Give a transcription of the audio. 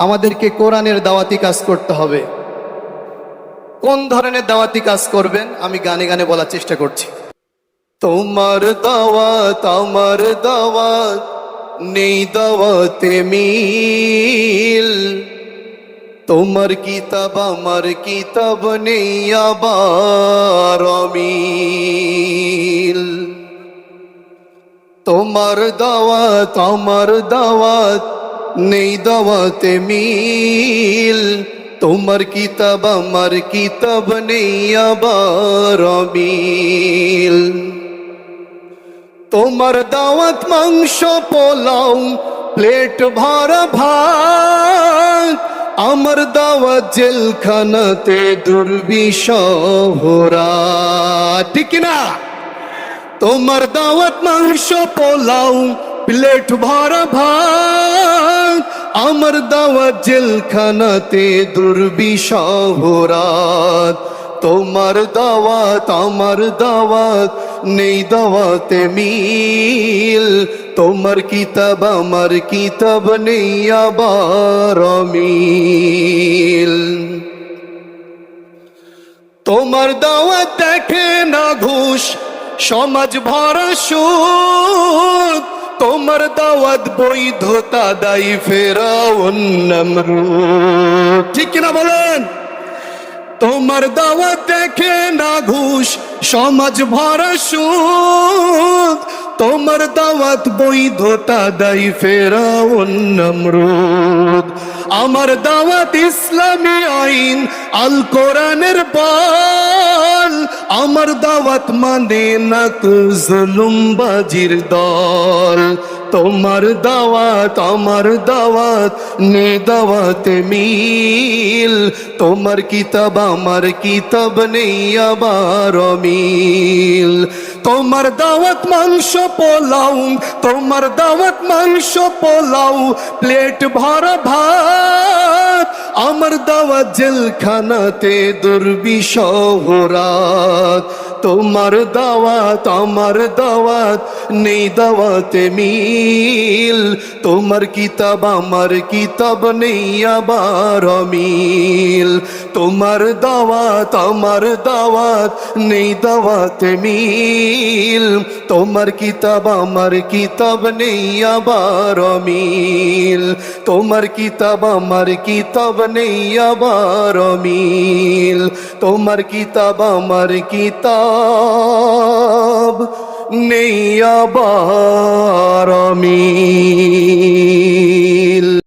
আমাদেরকে কোরআনের দাওয়াতি কাজ করতে হবে। কোন ধরনের দাওয়াতি কাজ করবেন? আমি গানে গানে বলার চেষ্টা করছি। তোমার দাওয়াত আমার দাওয়াত, নেই দাওয়াতে মিল। তোমার কিতাব আমার কিতাব, নেই আবার অমিল। তোমার দাওয়াত আমার দাওয়াত নেই দাওয়াতে মিল। তোমার কিতাব, আমার কিতাব নেই আবার অমিল। তোমার দাওয়াত, মাংস, পোলাও, প্লেট ভরা ভাত। আমার দাওয়াত জেলখানাতে দুর্বিষহরা ঠিক না তোমার দাওয়াত, মাংস, পোলাও প্লেট ভরা ভাত, আমার দাওয়াত জেলখানাতে দুর্বিষহরাত। তোমার দাওয়াত, আমার দাওয়াত, নেই দাওয়াতে মিল। তোমার কিতাব, আমার কিতাব নেই আবার মিল তোমার দাওয়াত দেখে না ঘুষ সমাজ ভরা সুদ তোমার দাওয়াত বৈধতা দায়ী ফেরাউন নমরুদ ঠিক না বলেন? তোমার দাওয়াত দেখে না ঘুষ সমাজ ভরা সুদ তোমার দাওয়াত বৈধতা দায়ী ফেরাউন নমরুদ আমার দাওয়াত ইসলামী আইন, আল কোরআনের বল আমার দাওয়াত মানে না তো জুলুমবাজির দল। তোমার দাওয়াত, আমার দাওয়াত, নে দাওয়াতে মিল। তোমার কিতাব, আমার কিতাব নেই আবার মিল তোমার দাওয়াত মাংস পোলাও, তোমার দাওয়াত মাংস পোলাও, প্লেট ভরা ভাত। আমার দাওয়া জেলখানাতে দুর্বিষহরাত তোমার দাওয়াত, আমার দাওয়াত, নেই দাওয়াতে মিল। তোমার কিতাব, আমার কিতাব নেই, আবার মিল তোমার দাওয়াত, আমার দাওয়াত, নেই দাওয়াতে মিল। তোমার কিতাব, আমার কিতাব নেই, আবার মিল তোমার কিতাব, আমার কিতাব নেই, আবার মিল তোমার কিতাব, আমার কিতাব নেই, আবার মিল